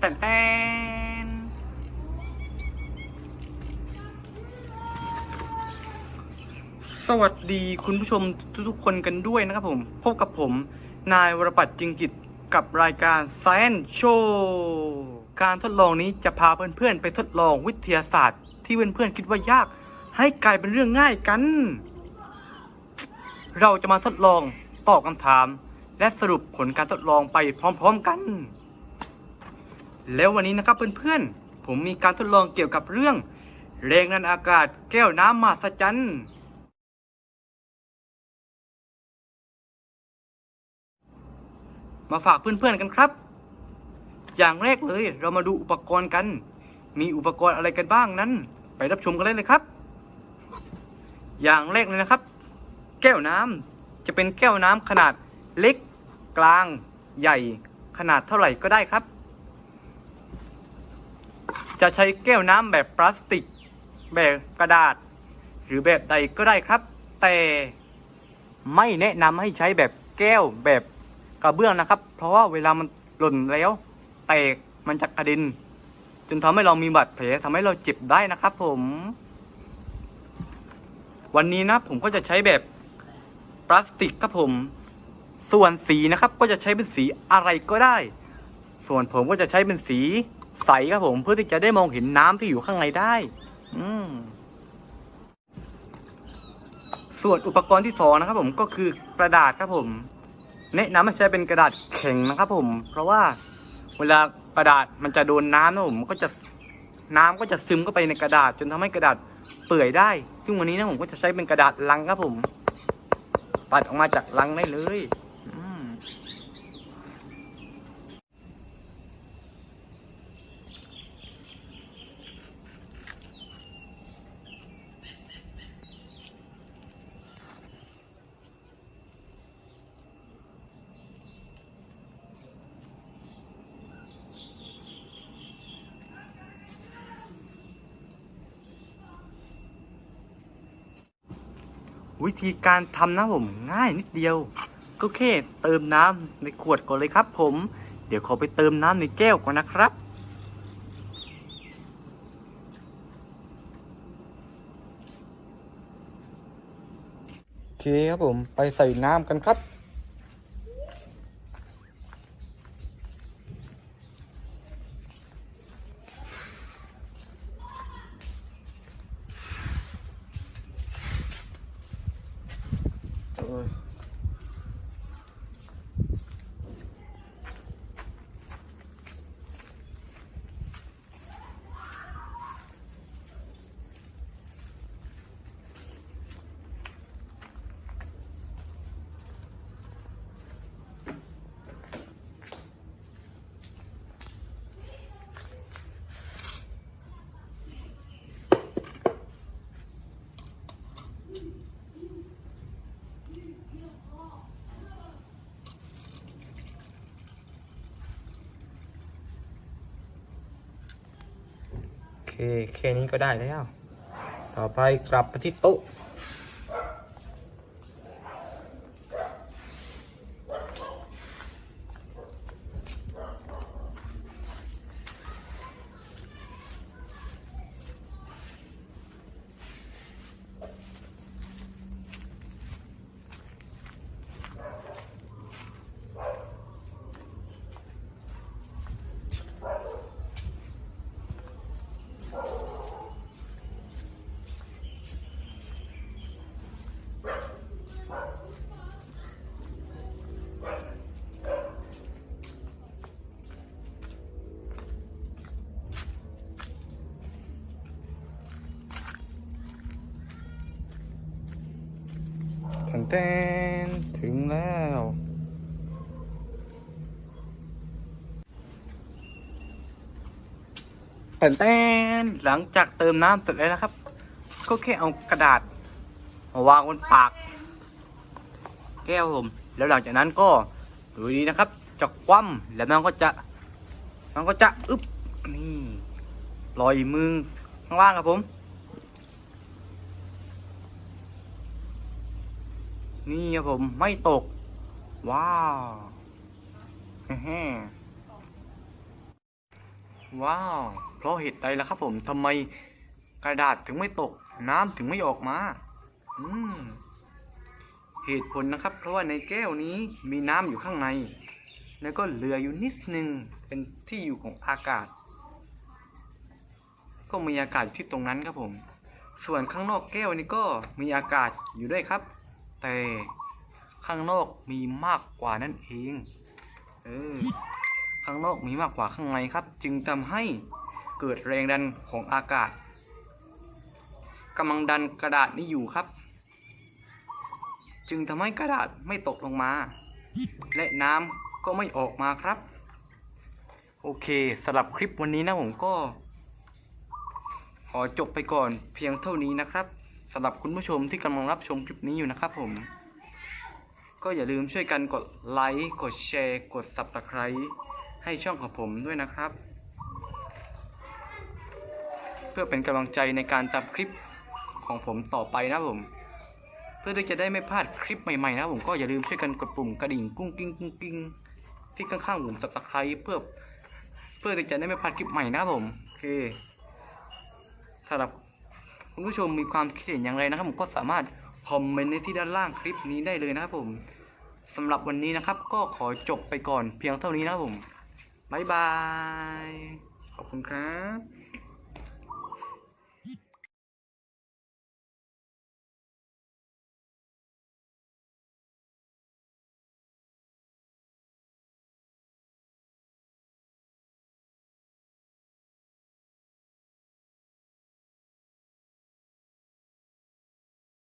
แต่แอนสวัสดีคุณผู้ชมทุกๆคนกันด้วยนะครับผม พบกับผม นายวรปัตรจิงกิจกับรายการ Science Show การทดลองนี้จะพาเพื่อนๆ ไปทดลองวิทยาศาสตร์ ที่เพื่อนๆคิดว่ายาก ให้กลายเป็นเรื่องง่ายกัน เราจะมาทดลองตอบคำถาม และสรุปผลการทดลองไปพร้อม ๆ กัน แล้ววันนี้นะครับเพื่อนๆ ผมมีการทดลองเกี่ยวกับเรื่อง แรงดันอากาศแก้วน้ำมหัศจรรย์มาฝากเพื่อนๆกันครับ อย่างแรกเลยเรามาดูอุปกรณ์กัน มีอุปกรณ์อะไรกันบ้างนั้น ไปรับชมกันเลยเลยครับ อย่างแรกเลยนะครับ แก้วน้ำจะเป็นแก้วน้ำขนาดเล็ก กลาง ใหญ่ ขนาดเท่าไหร่ก็ได้ครับ จะใช้แก้วน้ำแบบพลาสติก แบบกระดาษ หรือแบบใดก็ได้ครับ แต่ไม่แนะนำให้ใช้แบบแก้วแบบกระเบื้องนะครับ เพราะว่าเวลามันหล่นแล้ว แตกมันจะกระเด็นจนทำให้เรามีบาดแผลทำให้เราเจ็บได้นะครับ ผม วันนี้นะผมก็จะใช้แบบพลาสติกครับผม ส่วนสีนะครับก็จะใช้เป็นสีอะไรก็ได้ ส่วนผมก็จะใช้เป็นสี ใสครับผมเพื่อที่จะได้มองเห็นน้ำที่อยู่ข้างในได้ อืมส่วนอุปกรณ์ที่สองนะครับ ผมก็คือกระดาษครับผม แนะนำให้ใช้เป็นกระดาษแข็งนะครับ ผม เพราะว่าเวลากระดาษมันจะโดนน้ำนะผมก็จะน้ำก็จะซึมเข้าไปในกระดาษ จนทำให้กระดาษเปื่อยได้ ซึ่งวันนี้นะผมก็จะใช้เป็นกระดาษลังครับผม ปัดออกมาจากลังได้เลย อืม วิธีการทำนะผมง่ายนิดเดียว ก็แค่เติมน้ำในขวดก่อนเลยครับ ผม เดี๋ยวขอไปเติมน้ำในแก้วก่อนนะครับโอเคครับผมไปใส่น้ำกันครับ เแค่นี้ก็ได้แล้ว ต่อไปกลับไปที่โต๊ะ แทนแทนถึงแล้วแทนแทนหลังจากเติมน้ำเสร็จแล้วนะครับ ก็แค่เอากระดาษมาวางบนปาก แก้วผมแล้วหลังจากนั้นก็ดูดีนะครับจะคว่ำแล้วมันก็จะ มันก็จะอึ๊บนี่ลอยมือข้างล่างครับผม นี่ครับผมไม่ตก ว้าวแฮ่ว้าว เพราะเหตุใดล่ะครับผมทำไมกระดาษถึงไม่ตก น้ำถึงไม่ออกมา อืม เหตุผลนะครับ เพราะว่าในแก้วนี้มีน้ำอยู่ข้างใน แล้วก็เหลืออยู่นิดนึงเป็นที่อยู่ของอากาศ ก็มีอากาศอยู่ที่ตรงนั้นครับผม ส่วนข้างนอกแก้วนี่ก็มีอากาศอยู่ด้วยครับ แต่ข้างนอกมีมากกว่านั่นเองเออข้างนอกมีมากกว่าข้างในครับ จึงทำให้เกิดแรงดันของอากาศกำลังดันกระดาษนี้อยู่ครับ จึงทำให้กระดาษไม่ตกลงมา และน้ำก็ไม่ออกมาครับ โอเคสำหรับคลิปวันนี้นะผมก็ ขอจบไปก่อนเพียงเท่านี้นะครับ สำหรับคุณผู้ชมที่กำลังรับชมคลิปนี้อยู่นะครับผม ก็อย่าลืมช่วยกันกดไลค์กดแชร์กด Subscribe ให้ช่องของผมด้วยนะครับ เพื่อเป็นกำลังใจในการทำคลิปของผมต่อไปนะผม เพื่อที่จะได้ไม่พลาดคลิปใหม่ๆนะผมก็อย่าลืมช่วยกันกดปุ่มกระดิ่งกุ้งกิ้งกุ้งกิ้งที่ข้างๆปุ่ม Subscribe เพื่อเพื่อที่จะได้ไม่พลาดคลิปใหม่นะผมโอเคสำหรับ คุณผู้ชมมีความคิดเห็นอย่างไรนะครับ ผมก็สามารถคอมเมนต์ในที่ด้านล่างคลิปนี้ได้เลยนะครับผมสำหรับวันนี้นะครับ ก็ขอจบไปก่อนเพียงเท่านี้นะครับผมบ๊ายบาย ขอบคุณครับ